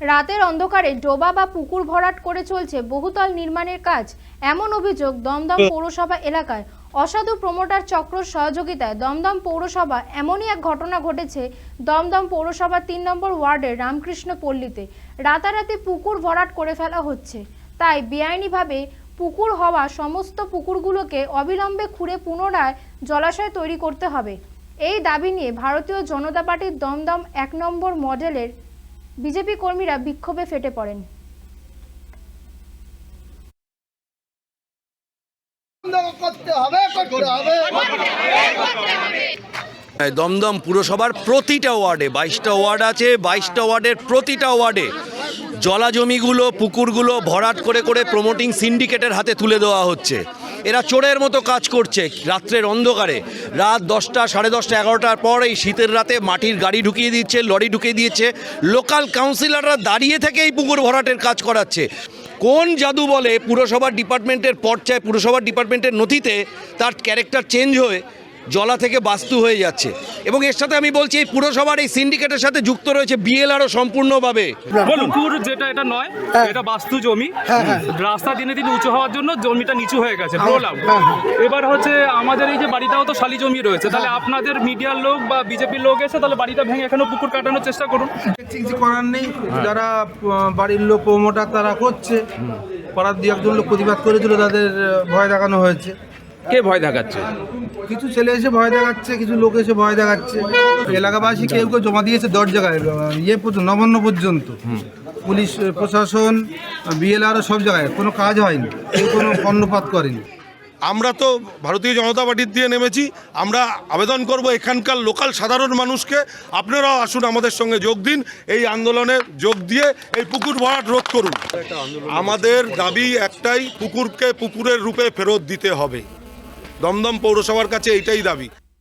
রাতের অন্ধকারে ডোবা বা পুকুর ভরাট করে চলছে বহুতল নির্মাণের কাজ। এমন অভিযোগ দমদম পৌরসভা এলাকায়। অসাধু প্রমোটার চক্র সহযোগিতায় দমদম পৌরসভা এমনই এক ঘটনা ঘটেছে দমদম পৌরসভার তিন নম্বর ওয়ার্ডের রামকৃষ্ণ পল্লীতে। রাতারাতি পুকুর ভরাট করে ফেলা হচ্ছে। তাই বেআইনিভাবে পুকুর হওয়া সমস্ত পুকুরগুলোকে অবিলম্বে খুঁড়ে পুনরায় জলাশয় তৈরি করতে হবে। এই দাবি নিয়ে ভারতীয় জনতা পার্টির দমদম এক নম্বর মডেলের বিজেপি কর্মীরা বিক্ষোভে ফেটে পড়েন। করতে হবে করতে হবে। দমদম পুরসভার প্রতিটা ওয়ার্ডে বাইশটা ওয়ার্ড আছে বাইশটা ওয়ার্ডের প্রতিটা ওয়ার্ডে জলা জমিগুলো পুকুরগুলো ভরাট করে করে প্রমোটিং সিন্ডিকেটের হাতে তুলে দেওয়া হচ্ছে। এরা চোরের মতো কাজ করছে রাত্রের অন্ধকারে। রাত দশটা, সাড়ে দশটা, এগারোটার পর এই শীতের রাতে মাটির গাড়ি ঢুকিয়ে দিচ্ছে, লরি ঢুকিয়ে দিয়েছে। লোকাল কাউন্সিলররা দাঁড়িয়ে থেকে এই পুকুর ভরাটের কাজ করাচ্ছে। কোন জাদু বলে পুরসভার ডিপার্টমেন্টের পর্চায়, পুরসভার ডিপার্টমেন্টের নথিতে তার ক্যারেক্টার চেঞ্জ হয়ে জলা থেকে বাস্তু হয়ে যাচ্ছে। এবং এর সাথে আমি বলছি এই পুরসভার এই সিন্ডিকেটের সাথে যুক্ত রয়েছে বিএলআরও সম্পূর্ণভাবে। পুকুর যেটা এটা নয় এটা বাস্তু জমি। রাস্তা দিনে দিনে উঁচু হওয়ার জন্য জমিটা নিচু হয়ে গেছে এবার হচ্ছে আমাদের এই যে বাড়িটাও তো শালি জমি রয়েছে তাহলে আপনাদের মিডিয়ার লোক বা বিজেপির লোক এসে তাহলে বাড়িটা ভেঙে এখানে পুকুর কাটানোর চেষ্টা করুন। কিছু করার নেই যারা বাড়ির লোক প্রমোটার তারা করছে। পাড়ার দিয়ে একজন লোক প্রতিবাদ করেছিল তাদের ভয় দেখানো হয়েছে। কে ভয় দেখাচ্ছে? কিছু ছেলে এসে ভয় দেখাচ্ছে কিছু লোক এসে ভয় দেখাচ্ছে। এলাকাবাসী কেউ কেউ জমা দিয়েছে দশ জায়গায় ইয়ে পর্যন্ত নবান্ন পর্যন্ত। পুলিশ প্রশাসন বিএলআরও সব জায়গায় কোনো কাজ হয়নি কেউ কোনো কর্ণপাত করেনি। আমরা তো ভারতীয় জনতা পার্টির দিয়ে নেমেছি আমরা আবেদন করব এখানকার লোকাল সাধারণ মানুষকে আপনারাও আসুন আমাদের সঙ্গে যোগ দিন এই আন্দোলনে যোগ দিয়ে এই পুকুর ভরাট রোধ করুন। আমাদের দাবি একটাই পুকুরকে পুকুরের রূপে ফেরত দিতে হবে। দমদম পৌরসভার কাছে এইটাই দাবি।